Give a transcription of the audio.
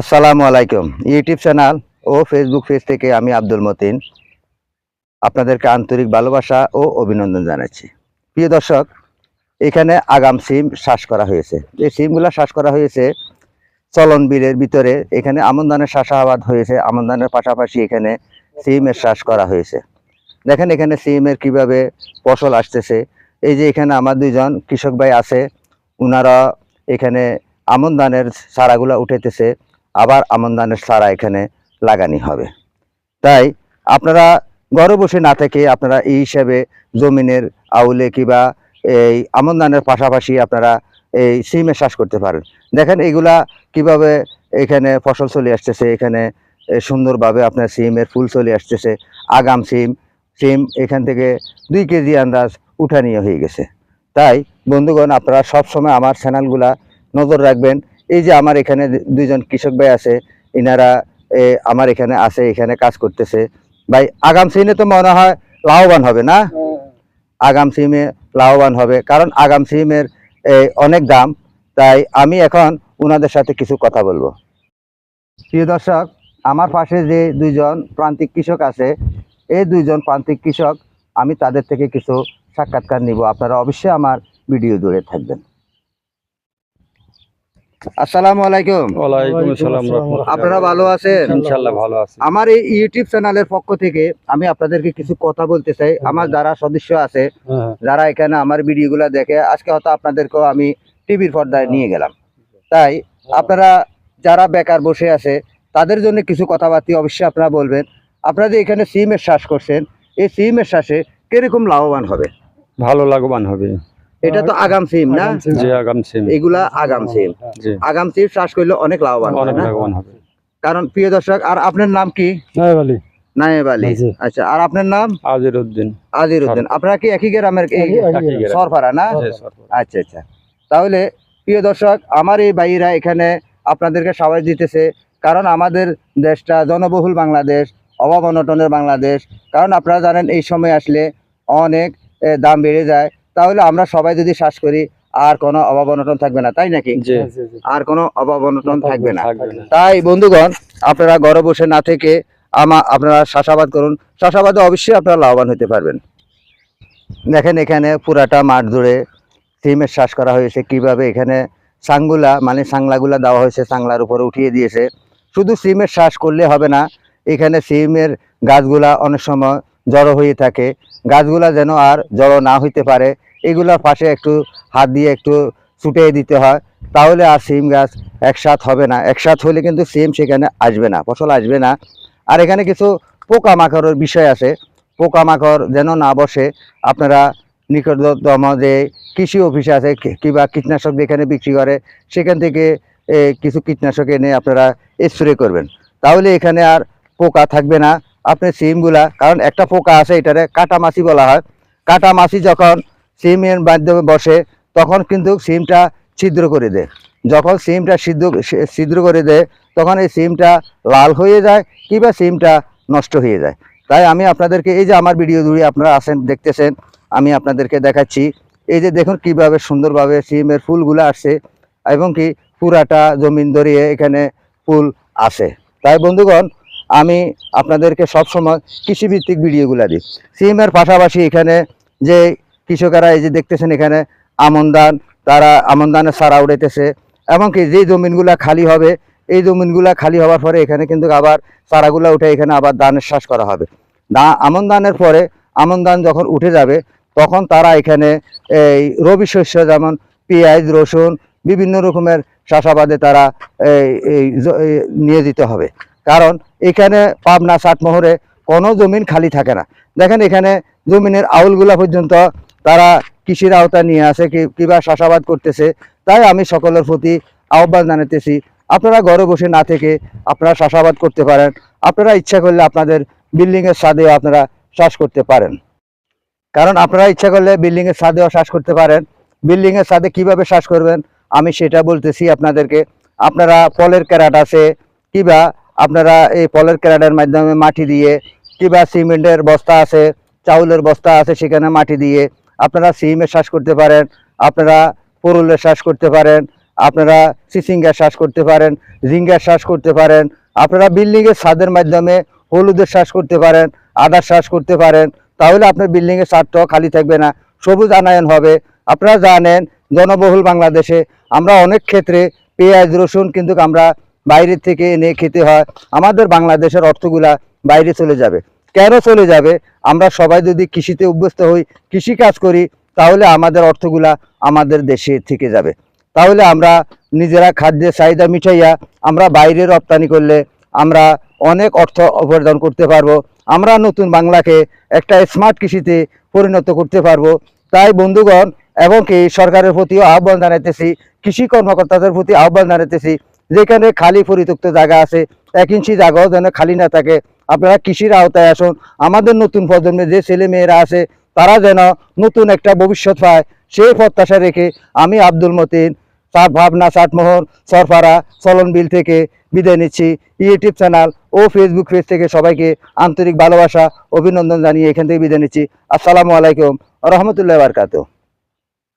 আসসালামু আলাইকুম। YouTube channel ও ফেসবুক পেজ থেকে আমি আব্দুল মতিন। আপনাদেরকে আন্তরিক ভালোবাসা ও অভিনন্দন জানাচ্ছি। প্রিয় দর্শক, এখানে আগাম সিম শ্বাস করা হয়েছে। এই সিমগুলো শ্বাস করা হয়েছে চলন বিলের ভিতরে। এখানে আমন ধানের চাষাবাদ হয়েছে। আমন ধানের পাশাপাশি এখানে সিমের শ্বাস করা হয়েছে। দেখেন এখানে সিমের কীভাবে ফসল আসতেছে। এই যে এখানে আমার দুইজন কৃষক ভাই আছে ওনারা এখানে আমন ধানের উঠেতেছে আবার আমন ধানের চারা এখানে লাগানি হবে। তাই আপনারা ঘরে বসে না থেকে আপনারা এই হিসাবে জমিনের আউলে কিবা এই আমন ধানের পাশাপাশি আপনারা এই সিমে চাষ করতে পারেন। দেখেন এগুলা কীভাবে এখানে ফসল চলে আসতেছে, এখানে সুন্দরভাবে আপনার সিমের ফুল চলে আসতেছে, আগাম সিম সিম এখান থেকে দুই কেজি আন্দাজ উঠানীয় হয়ে গেছে। তাই বন্ধুগণ, আপনারা সবসময় আমার চ্যানেলগুলা নজর রাখবেন। এই যে আমার এখানে দুইজন কৃষক ভাই আছে, ইনারা আমার এখানে আছে, এখানে কাজ করতেছে। ভাই, আগাম সিমে তো মনে হয় লাভবান হবে না? আগাম সিমে লাভবান হবে, কারণ আগাম সিমের অনেক দাম। তাই আমি এখন ওনাদের সাথে কিছু কথা বলব। প্রিয় দর্শক, আমার পাশে যে দুইজন প্রান্তিক কৃষক আছে, এই দুইজন প্রান্তিক কৃষক, আমি তাদের থেকে কিছু সাক্ষাৎকার নিব। আপনারা অবশ্যই আমার ভিডিও জুড়ে থাকবেন। আসসালামু আলাইকুম। ওয়ালাইকুম আসসালাম আপনারা ভালো আছেন? ইনশাআল্লাহ ভালো আছি। আমার এই ইউটিউব চ্যানেলের পক্ষ থেকে আমি আপনাদেরকে কিছু কথা বলতে চাই। আমার যারা সদস্য আছে হ্যাঁ, যারা এখানে আমার ভিডিওগুলো দেখে আজকে হয়তো আপনাদেরকেও আমি টিভির পর্দায় নিয়ে গেলাম। তাই আপনারা যারা বেকার বসে আছে তাদের জন্য কিছু কথাবার্তা অবশ্যই আপনারা বলবেন। আপনারা যে এখানে সিমের শ্বাস করছেন এই সিমের শ্বাসে কীরকম লাভবান হবে? ভালো লাভবান হবে। এটা তো আগাম সিম না? আগাম সিম এগুলা আগাম সিম। আগাম সিম শ্বাস করলে অনেক লাভবান অনেক হবে। কারণ প্রিয় দর্শক আর আপনার নাম কি? বলি নায়েব আলী। আচ্ছা আর আপনার নাম? আজির উদ্দিন আজির উদ্দিন আপনারা কি একই গ্রামের। সরফারা না? আচ্ছা আচ্ছা। তাহলে প্রিয় দর্শক আমার এই ভাইরা এখানে আপনাদেরকে সাবাস দিতেছে কারণ আমাদের দেশটা জনবহুল বাংলাদেশ অভাব অনটনের বাংলাদেশ। কারণ আপনারা জানেন এই সময় আসলে অনেক দাম বেড়ে যায়। তাহলে আমরা সবাই যদি শ্বাস করি আর কোনো অভাব অনটন থাকবে না তাই নাকি? আর কোনো অভাব অনটন থাকবে না। তাই বন্ধুগণ আপনারা ঘরে বসে না থেকে আমা আপনারা চাষাবাদ করুন। চাষাবাদে অবশ্যই আপনারা লাভবান হতে পারবেন। দেখেন এখানে পুরাটা মাঠ জুড়ে সিমের শ্বাস করা হয়েছে। কীভাবে এখানে সাংগুলা মানে সাংলাগুলা দেওয়া হয়েছে সাংলার উপরে উঠিয়ে দিয়েছে। শুধু সিমের শ্বাস করলে হবে না এখানে সিমের গাছগুলা অনেক সময় জড়ো হয়ে থাকে। গাছগুলা যেন আর জড়ো না হইতে পারে এগুলার পাশে একটু হাত দিয়ে একটু ছুটিয়ে দিতে হয়, তাহলে আর সিম গাছ একসাথ হবে না। একসাথ হলে কিন্তু সিম সেখানে আসবে না, ফসল আসবে না। আর এখানে কিছু পোকামাকড়ের বিষয় আছে। পোকামাকড় যেন না বসে, আপনারা নিকটতম যে কৃষি অফিস আছে কিংবা কীটনাশক যেখানে বিক্রি করে, সেখান থেকে কিছু কীটনাশক এনে আপনারা স্প্রে করবেন। তাহলে এখানে আর পোকা থাকবে না। আপনার সিমগুলা, কারণ একটা পোকা আছে, এটারে কাটা মাছি বলা হয়। কাটা মাছি যখন সিমের মাধ্যমে বসে, তখন কিন্তু সিমটা ছিদ্র করে দেয়। যখন সিমটা সিদ্ধ, ছিদ্র করে দেয়, তখন এই সিমটা লাল হয়ে যায় কিংবা সিমটা নষ্ট হয়ে যায়। তাই আমি আপনাদেরকে, এই যে আমার ভিডিও জুড়ে আপনারা আসেন দেখতেছেন, আমি আপনাদেরকে দেখাচ্ছি। এই যে দেখুন কীভাবে সুন্দরভাবে সিমের ফুলগুলো আসছে এবং কি পুরাটা জমিন ধরিয়ে এখানে ফুল আসে তাই বন্ধুগণ আমি আপনাদেরকে সবসময় কৃষিভিত্তিক ভিডিওগুলো দিই। সিমের পাশাপাশি এখানে যে কৃষকেরা এই যে দেখতেছেন এখানে আমন ধান, তারা আমন ধানের সারা উড়াইতেছে। এমনকি যে জমিনগুলা খালি হবে, এই জমিনগুলা খালি হওয়ার পরে এখানে কিন্তু আবার চারাগুলা উঠে এখানে আবার ধানের চাষ করা হবে। দা, আমন ধানের পরে আমন ধান যখন উঠে যাবে, তখন তারা এখানে এই রবি শস্য যেমন পেঁয়াজ, রসুন, বিভিন্ন রকমের চাষাবাদে তারা এই নিয়োজিত হবে। কারণ এখানে পাবনা চাটমোহরে কোনো জমিন খালি থাকে না। দেখেন এখানে জমিনের আউলগুলা পর্যন্ত তারা কৃষির আওতা নিয়ে আসে কিবা চাষাবাদ করতেছে। তাই আমি সকলের প্রতি আহ্বান জানাতেছি আপনারা ঘরে বসে না থেকে আপনারা চাষাবাদ করতে পারেন। আপনারা ইচ্ছা করলে আপনাদের বিল্ডিংয়ের ছাদেও আপনারা চাষ করতে পারেন। কারণ আপনারা ইচ্ছা করলে বিল্ডিংয়ের ছাদেও চাষ করতে পারেন। বিল্ডিংয়ের ছাদে কীভাবে চাষ করবেন, আমি সেটা বলতেছি আপনাদেরকে। আপনারা ফলের ক্যারাট আছে, কিবা আপনারা এই পলের ক্যারাটের মাধ্যমে মাটি দিয়ে, কিবা সিমেন্টের বস্তা আছে, চাউলের বস্তা আছে, সেখানে মাটি দিয়ে আপনারা সিমের চাষ করতে পারেন, আপনারা পরুলের শ্বাস করতে পারেন, আপনারা সিসিং গ্যাস শ্বাস করতে পারেন জিং গ্যাস শ্বাস করতে পারেন, আপনারা বিল্ডিংয়ের ছাদের মাধ্যমে হলুদের শ্বাস করতে পারেন, আদার শ্বাস করতে পারেন, তাহলে আপনার বিল্ডিংয়ের ছাদটাও খালি থাকবে না, সবুজ আনায়ন হবে। আপনারা জানেন, জনবহুল বাংলাদেশে আমরা অনেক ক্ষেত্রে পেঁয়াজ, রসুন কিন্তু আমরা বাইরের থেকে এনে খেতে হয়। আমাদের বাংলাদেশের অর্থগুলা বাইরে চলে যাবে। কেন চলে যাবে? আমরা সবাই যদি কৃষিতে অভ্যস্ত হই কৃষি কাজ করি, তাহলে আমাদের অর্থগুলা আমাদের দেশে থেকে যাবে। তাহলে আমরা নিজেরা খাদ্যের চাহিদা মিটাইয়া আমরা বাইরে রপ্তানি করলে আমরা অনেক অর্থ উপার্জন করতে পারব। আমরা নতুন বাংলাকে একটা স্মার্ট কৃষিতে পরিণত করতে পারব। তাই বন্ধুগণ, এবং কি সরকারের প্রতিও আহ্বান জানাইতেছি, কৃষি কর্মকর্তাদের প্রতি আহ্বান জানাইতেছি যেখানে খালি পরিত্যক্ত জায়গা আছে, এক ইঞ্চি জায়গাও যেন খালি না থাকে। আপনারা কৃষির আওতায় আসুন। আমাদের নতুন প্রজন্মে যে ছেলে মেয়েরা আছে, তারা যেন নতুন একটা ভবিষ্যৎ পায়। সেই প্রত্যাশা রেখে আমি আব্দুল মতিন, সাত ভাবনা সাতমোহন সরফারা, চলন বিল থেকে বিদায় নিচ্ছি। ইউটিউব চ্যানেল ও ফেসবুক পেজ থেকে সবাইকে আন্তরিক ভালোবাসা, অভিনন্দন জানিয়ে এখান থেকে বিদায় নিচ্ছি। আসসালামু আলাইকুম, রহমতুল্লাহ বারকাতু